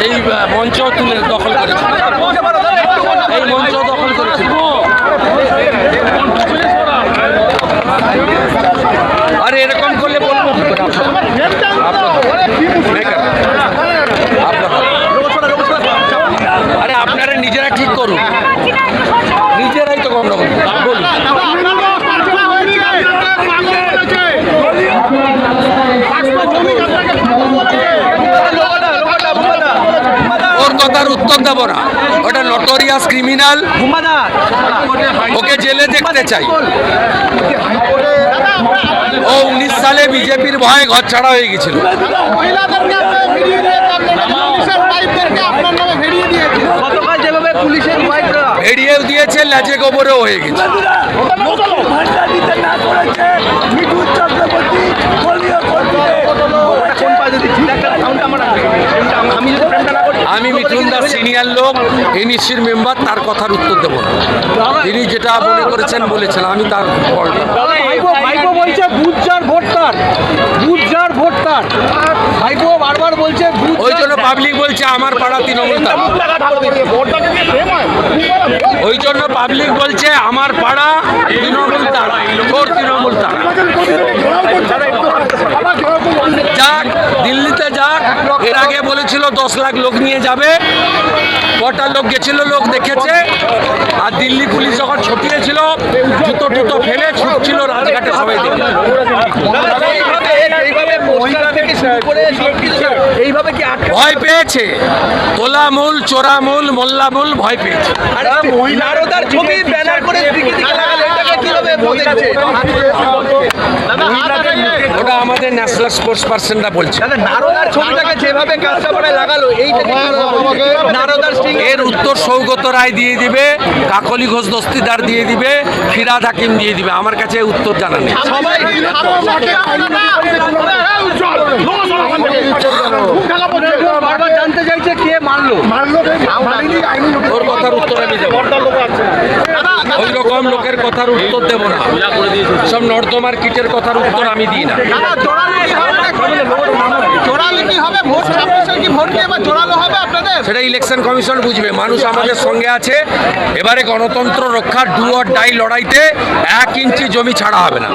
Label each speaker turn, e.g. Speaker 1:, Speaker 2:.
Speaker 1: এই মঞ্চ তুলে দখল করেছিল এই মঞ্চ দখল করেছিল আরে, এরকম করলে বলব আরে, আপনারা নিজেরা ঠিক করুন। কথার উত্তর দেবো না। ওটা নটোরিয়াস ক্রিমিনাল ওকে জেলে দেখতে চাই। ও উনিশ সালে বিজেপির ভয়ে ঘর ছাড়া হয়ে গেছিল। এড়িয়েও দিয়েছে লেজে গোবরেও হয়ে গেছে
Speaker 2: কোন পাশে দিচ্ছি একটা সাউন্ড আমার আছে। কোনটা আম- আমি যদি ফ্রেমটা না করি
Speaker 1: আমি মিথুন দাস সিনিয়র লোক এনইসির মেম্বার তার কথার উত্তর দেব না। তিনি যেটা মনে করেছেন বলেছেন আমি তার ওই জন্য পাবলিক বলছে আমার পাড়া তৃণমূল তার। ওই জন্য পাবলিক বলছে আমার পাড়া তৃণমূল তার তোর তৃণমূল তার। বলেছিল দশ লাখ লোক নিয়ে যাবে। কটা লোক গেছিল লোক দেখেছে। আর দিল্লি পুলিশ যখন ছটিয়েছিল জুতো টুতো ফেলে ছুটছিল রাজঘাটে সবাই
Speaker 2: এইভাবে কি
Speaker 1: ভয় পেয়েছে। তোলামূল চোরামূল মোল্লামূল ভয় পেয়েছে।
Speaker 2: আরে ছবি ব্যানার করে
Speaker 1: আমাদের ন্যাশনাল স্পোর্টস পার্সনরা বলছে।
Speaker 2: নারদার ছবিটাকে যেভাবে কাস্টমারে লাগালো এইটাকে নারদার স্টিং
Speaker 1: এর উত্তর সৌগত রায় দিয়ে দিবে কাকলি ঘোষ দস্তিদার দিয়ে দিবে ফিরাদ হাকিম দিয়ে দিবে। আমার কাছে উত্তর জানা নেই।
Speaker 2: সবাই
Speaker 3: জানতে চাইছে কে মারলো।
Speaker 1: ওর কথার উত্তর আমি দেবো। ওই রকম লোকের কথার উত্তর দেবো না। সব নর্দমার কিটের কথার উত্তর আমি দিই না। সেটা ইলেকশন কমিশন বুঝবে। মানুষ আমাদের সঙ্গে আছে। এবারে গণতন্ত্র রক্ষার ডু অর ডাই লড়াইতে এক ইঞ্চি জমি ছাড়া হবে না।